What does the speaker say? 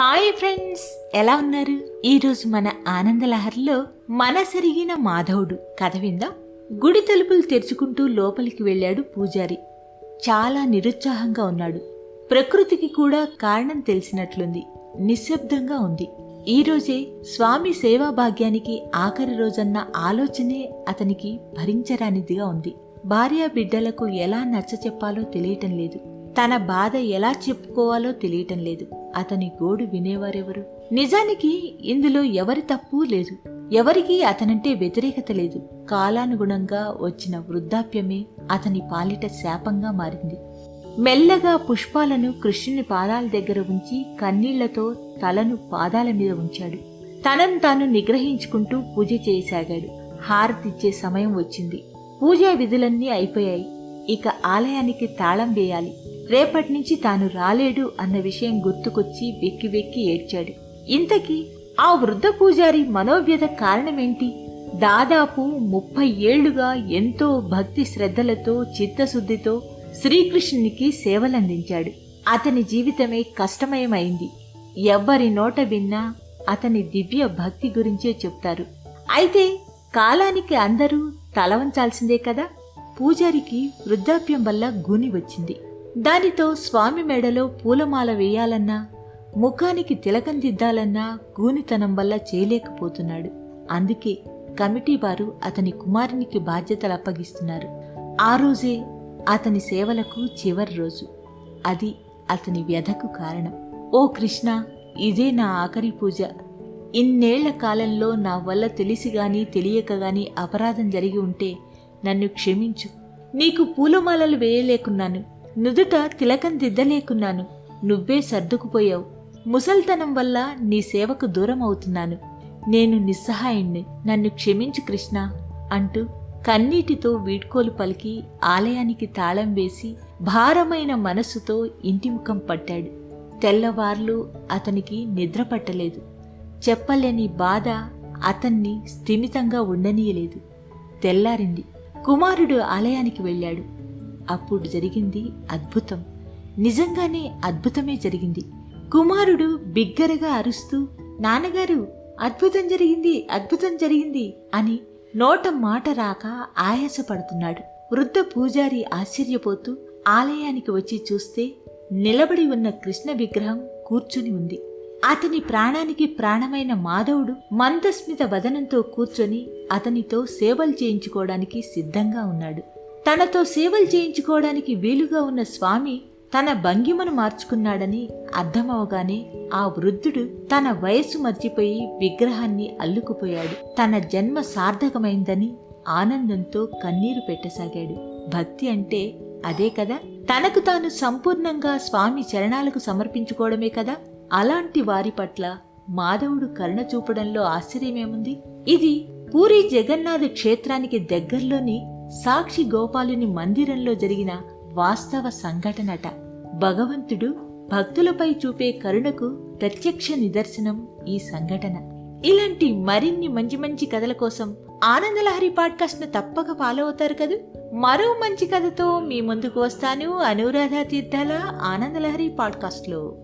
Hi friends ఎలా ఉన్నారు? ఈరోజు మన ఆనందలహరిలో మనసరిగిన మాధవుడు కథ విందాం. గుడి తలుపులు తెరుచుకుంటూ లోపలికి వెళ్ళాడు పూజారి. చాలా నిరుత్సాహంగా ఉన్నాడు. ప్రకృతికి కూడా కారణం తెలిసినట్లుంది. నిశ్శబ్దంగా ఉంది. ఈ రోజే స్వామి సేవా భాగ్యానికి ఆఖరి రోజన్న ఆలోచనే అతనికి భరించరానిదిగా ఉంది. భార్యా బిడ్డలకు ఎలా నచ్చ చెప్పాలో తెలియటం లేదు. తన బాధ ఎలా చెప్పుకోవాలో తెలియటం లేదు. అతని గోడు వినేవారెవరు? నిజానికి ఇందులో ఎవరి తప్పు లేదు. ఎవరికీ అతనంటే వ్యతిరేకత లేదు. కాలానుగుణంగా వచ్చిన వృద్ధాప్యమే అతని పాలిట శాపంగా మారింది. మెల్లగా పుష్పాలను కృష్ణుని పాదాల దగ్గర ఉంచి కన్నీళ్ళతో తలను పాదాల మీద ఉంచాడు. తనను తాను నిగ్రహించుకుంటూ పూజ చేయసాగాడు. హారతిచ్చే సమయం వచ్చింది. పూజా విధులన్నీ అయిపోయాయి. ఇక ఆలయానికి తాళం వేయాలి. రేపటి నుంచి తాను రాలేడు అన్న విషయం గుర్తుకొచ్చి వెక్కి వెక్కి ఏడ్చాడు. ఇంతకీ ఆ వృద్ధ పూజారి మనోవ్యత కారణమేంటి? దాదాపు ముప్పై ఏళ్ళుగా ఎంతో భక్తి శ్రద్ధలతో చిత్తశుద్ధితో శ్రీకృష్ణునికి సేవలందించాడు. అతని జీవితమే కష్టమయమైంది. ఎవ్వరి నోట విన్నా అతని దివ్య భక్తి గురించే చెప్తారు. అయితే కాలానికి అందరూ తలవంచాల్సిందే కదా? పూజారికి వృద్ధాప్యం వల్ల గూని వచ్చింది. దానితో స్వామి మెడలో పూలమాల వేయాలన్నా ముఖానికి తిలకం దిద్దాలన్నా గూనితనం వల్ల చేయలేకపోతున్నాడు. అందుకే కమిటీ వారు అతని కుమారునికి బాధ్యతలు అప్పగిస్తున్నారు. ఆ రోజే అతని సేవలకు చివరి రోజు. అది అతని వ్యధకు కారణం. ఓ కృష్ణ ఇదే నా ఆఖరి పూజ. ఇన్నేళ్ళ కాలంలో నా వల్ల తెలిసి గాని తెలియక గాని అపరాధం జరిగి ఉంటే నన్ను క్షమించు. నీకు పూలమాలలు వేయలేకున్నాను. నుదుట తిలకం దిద్దలేకున్నాను. నువ్వే సర్దుకుపోయావు. ముసల్తనం వల్ల నీ సేవకు దూరం అవుతున్నాను నేను నిస్సహాయుణ్ణి. నన్ను క్షమించు కృష్ణ అంటూ కన్నీటితో వీడ్కోలు పలికి ఆలయానికి తాళం వేసి భారమైన మనస్సుతో ఇంటి ముఖం పట్టాడు. తెల్లవార్లు అతనికి నిద్ర పట్టలేదు. చెప్పలేని బాధ అతన్ని స్థిమితంగా ఉండనీయలేదు. తెల్లారింది. కుమారుడు ఆలయానికి వెళ్ళాడు. అప్పుడు జరిగింది అద్భుతం. నిజంగానే అద్భుతమే జరిగింది. కుమారుడు బిగ్గరగా అరుస్తూ నాన్నగారు అద్భుతం జరిగింది అద్భుతం జరిగింది అని నోట మాట రాక ఆయాసపడుతున్నాడు. వృద్ధ పూజారి ఆశ్చర్యపోతూ ఆలయానికి వచ్చి చూస్తే నిలబడి ఉన్న కృష్ణ విగ్రహం కూర్చుని ఉంది. అతని ప్రాణానికి ప్రాణమైన మాధవుడు మందస్మిత వదనంతో కూర్చొని అతనితో సేవలు చేయించుకోవడానికి సిద్ధంగా ఉన్నాడు. తనతో సేవలు చేయించుకోవడానికి వీలుగా ఉన్న స్వామి తన భంగిమను మార్చుకున్నాడని అర్థమవగానే ఆ వృద్ధుడు తన వయస్సు మర్చిపోయి విగ్రహాన్ని అల్లుకుపోయాడు. తన జన్మ సార్థకమైందని ఆనందంతో కన్నీరు పెట్టసాగాడు. భక్తి అంటే అదే కదా? తనకు తాను సంపూర్ణంగా స్వామి చరణాలకు సమర్పించుకోవడమే కదా? అలాంటి వారి పట్ల మాధవుడు కరుణ చూపడంలో ఆశ్చర్యమేముంది? ఇది పూరి జగన్నాథ క్షేత్రానికి దగ్గరలోని సాక్షి గోపాలుని మందిరంలో జరిగిన వాస్తవ సంఘటనట. భగవంతుడు భక్తులపై చూపే కరుణకు ప్రత్యక్ష నిదర్శనం ఈ సంఘటన. ఇలాంటి మరిన్ని మంచి మంచి కథల కోసం ఆనందలహరి పాడ్కాస్ట్ను తప్పక ఫాలో అవుతారు కదూ? మరో మంచి కథతో మీ ముందుకు వస్తాను అనురాధ తీర్థాల ఆనందలహరి పాడ్కాస్ట్లో